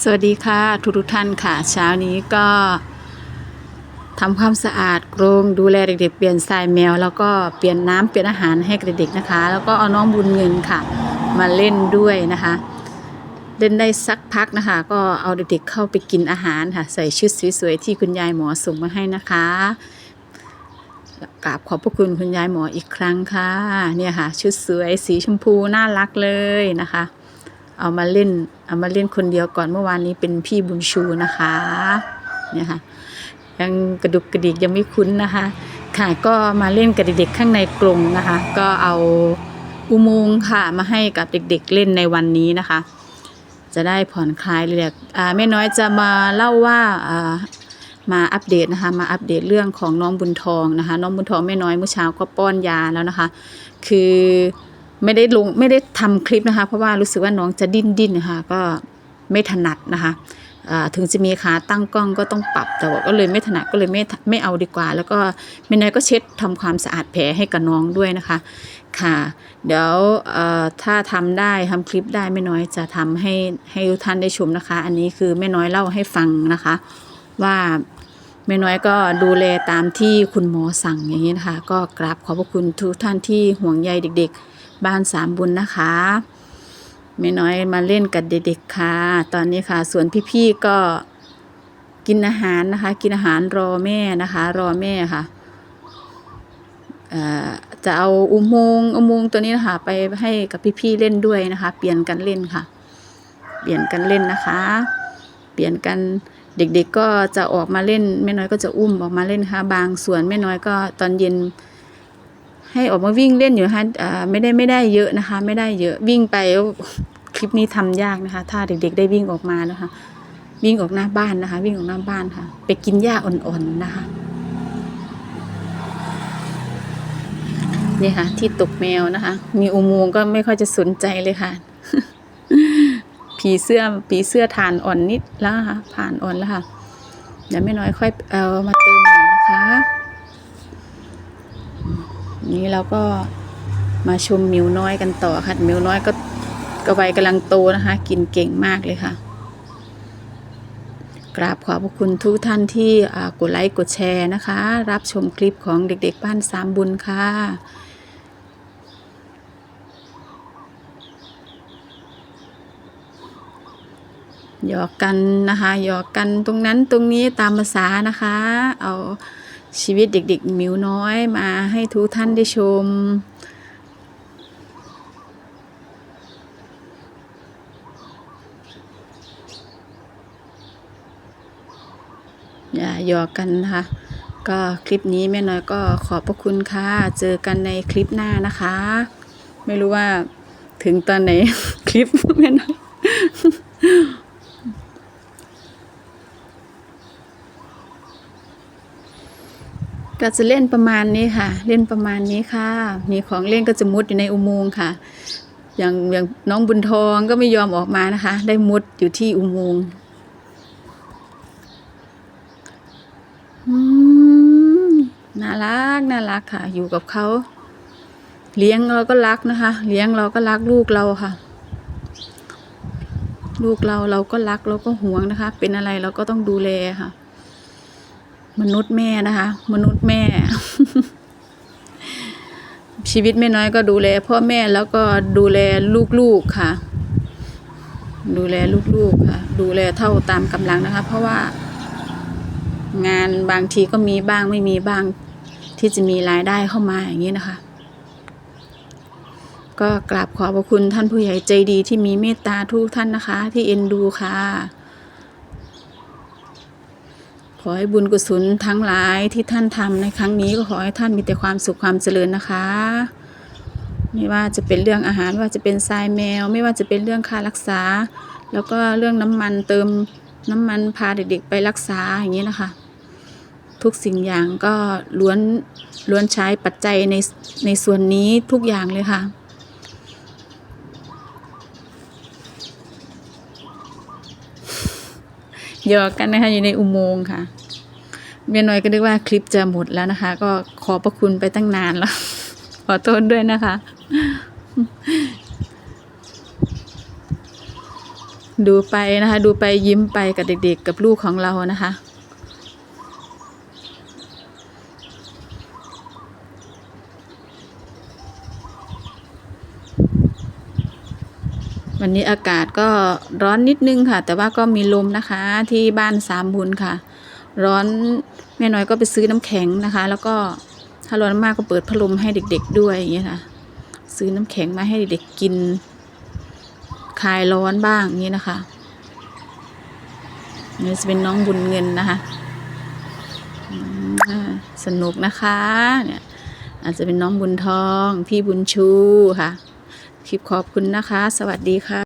สวัสดีค่ะ ทุกทุกท่านค่ะ เช้านี้ก็ทำความสะอาดกรงดูแลเด็กๆ เปลี่ยนทรายแมว แล้วก็เปลี่ยนน้ำเปลี่ยนอาหารให้กับเด็กๆนะคะ แล้วก็เอาน้องบุญเงินค่ะ มาเล่นด้วยนะคะ เล่นได้สักพักนะคะ ก็เอาเด็กๆเข้าไปกินอาหารค่ะ ใส่ชุดสวยๆที่คุณยายหมอส่งมาให้นะคะกราบขอบพระคุณคุณยายหมออีกครั้งค่ะ เนี่ยค่ะ ชุดสวยสีชมพูน่ารักเลยนะคะ เอามาเล่น เอามาเล่นคนเดียวก่อนเมื่อวานนี้เป็นพี่บุญชูนะคะเนี่ยค่ะยังกระดุกกระดิกยังไม่คุ้นนะคะ ค่ะก็มาเล่นกับเด็กๆข้างในกรงนะคะ ก็เอาอุโมงค์ค่ะมาให้กับเด็กๆเล่นในวันนี้นะคะ จะได้ผ่อนคลายเรียอ่าแม่น้อยจะมาเล่าว่าอ่ามาอัปเดตนะคะมาอัปเดตเรื่องของน้องบุญทองนะคะ น้องบุญทองแม่น้อยเมื่อเช้าก็ป้อนยาแล้วนะคะ คือ ไม่ได้ลงไม่ได้ทำคลิปนะคะ เพราะว่ารู้สึกว่าน้องจะดิ้นดิ้นนะคะก็ไม่ถนัดนะคะถึงจะมีขาตั้งกล้องก็ต้องปรับ แต่ว่าก็เลยไม่ถนัดก็เลยไม่ไม่เอาดีกว่า แล้วก็แม่น้อยก็เช็ดทำความสะอาดแผลให้กับน้องด้วยนะคะ ค่ะ เดี๋ยวถ้าทำได้ทำคลิปได้แม่น้อยจะทำให้ให้ทุกท่านได้ชมนะคะ อันนี้คือแม่น้อยเล่าให้ฟังนะคะ ว่าแม่น้อยก็ดูแลตามที่คุณหมอสั่งอย่างนี้นะคะ ก็กราบขอบพระคุณทุกท่านที่ห่วงใยเด็ก ๆ บ้านสามบุญนะคะแม่น้อยมาเล่นกับเด็กๆค่ะ ตอนนี้ค่ะ ส่วนพี่ๆก็กินอาหารนะคะ กินอาหารรอแม่นะคะ รอแม่ค่ะจะเอาอุโมงค์อุโมงค์ตัวนี้นะคะไปให้กับพี่ๆเล่นด้วยนะคะ เปลี่ยนกันเล่นค่ะ เปลี่ยนกันเล่นนะคะ เปลี่ยนกันเด็กๆก็จะออกมาเล่นแม่น้อยก็จะอุ้มออกมาเล่นค่ะ บางส่วนแม่น้อยก็ตอนเย็น ให้ออกมาวิ่งเล่นอยู่ค่ะอ่าไม่ได้ไม่ได้เยอะนะคะ ไม่ได้เยอะวิ่งไปคลิปนี้ทำยากนะคะ ถ้าเด็กๆได้วิ่งออกมานะคะ วิ่งออกหน้าบ้านนะคะ วิ่งออกหน้าบ้านค่ะ ไปกินหญ้าอ่อนๆนะคะนี่ค่ะ ที่ตกแมวนะคะ มีอุโมงก็ไม่ค่อยจะสนใจเลยค่ะ ผีเสื้อผีเสื้อทานอ่อนนิดแล้วค่ะผ่านอ่อนแล้วค่ะเดี๋ยวไม่น้อยค่อยเอามาเติมใหม่นะคะ นี่เราก็มาชมมิวน้อยกันต่อค่ะมิวน้อยก็กระวัยกำลังโตนะคะ กินเก่งมากเลยค่ะ กราบขอบพระคุณทุกท่านที่กดไลค์กดแชร์นะคะ รับชมคลิปของเด็กๆบ้านสามบุญค่ะหยอกกันนะคะหยอกกันตรงนั้นตรงนี้ตามภาษานะคะ เอา ชีวิตเด็กๆมิวน้อยมาให้ทุกท่านได้ชม อย่าหยอกกันนะคะ ก็คลิปนี้แม่น้อยก็ขอบพระคุณค่ะ เจอกันในคลิปหน้านะคะ ไม่รู้ว่าถึงตอนไหน คลิปแม่น้อย ก็จะเล่นประมาณนี้ค่ะ เล่นประมาณนี้ค่ะ มีของเล่นก็จะมุดอยู่ในอุโมงค์ค่ะ อย่างอย่างน้องบุญทองก็ไม่ยอมออกมานะคะ ได้มุดอยู่ที่อุโมงค์อืมน่ารักน่ารักค่ะ อยู่กับเขาเลี้ยงเราก็รักนะคะ เลี้ยงเราก็รักลูกเราค่ะ ลูกเราเราก็รักเราก็ห่วงนะคะ เป็นอะไรเราก็ต้องดูแลค่ะ มนุษย์แม่นะคะ มนุษย์แม่ ชีวิตแม่น้อยก็ดูแลพ่อแม่แล้วก็ดูแลลูกๆค่ะ ดูแลลูกๆค่ะ ดูแลเท่าตามกำลังนะคะ เพราะว่า งานบางทีก็มีบ้างไม่มีบ้าง ที่จะมีรายได้เข้ามาอย่างนี้นะคะก็กราบขอบพระคุณท่านผู้ใหญ่ใจดีที่มีเมตตาทุกท่านนะคะ ที่เอ็นดูค่ะ ขอให้บุญกุศลทั้งหลายที่ท่านทำในครั้งนี้ก็ขอให้ท่านมีแต่ความสุขความเจริญนะคะไม่ว่าจะเป็นเรื่องอาหารว่าจะเป็นทรายแมว ไม่ว่าจะเป็นเรื่องค่ารักษา แล้วก็เรื่องน้ำมันเติมน้ำมันพาเด็กๆไปรักษาอย่างนี้นะคะ ทุกสิ่งอย่างก็ล้วนล้วนใช้ปัจจัยในในส่วนนี้ทุกอย่างเลยค่ะ หยอกกันนะคะอยู่ในอุโมงค์ค่ะเมียน้อยก็นึกว่าคลิปจะหมดแล้วนะคะ ก็ขอประคุณไปตั้งนานแล้ว ขอโทษด้วยนะคะ ดูไปนะคะ ดูไปยิ้มไปกับเด็กๆ กับลูกของเรานะคะ วันนี้อากาศก็ร้อนนิดนึงค่ะ แต่ว่าก็มีลมนะคะที่บ้านสามบุญค่ะ ร้อนแม่น้อยก็ไปซื้อน้ำแข็งนะคะ แล้วก็ถ้าร้อนมากก็เปิดพัดลมให้เด็ก ๆ ด้วยอย่างเงี้ยค่ะ ซื้อน้ำแข็งมาให้เด็กๆกินคลายร้อนบ้างอย่างนี้นะคะนี่จะเป็นน้องบุญเงินนะคะสนุกนะคะเนี่ยอาจจะเป็นน้องบุญทอง พี่บุญชูค่ะ คลิปขอบคุณนะคะ สวัสดีค่ะ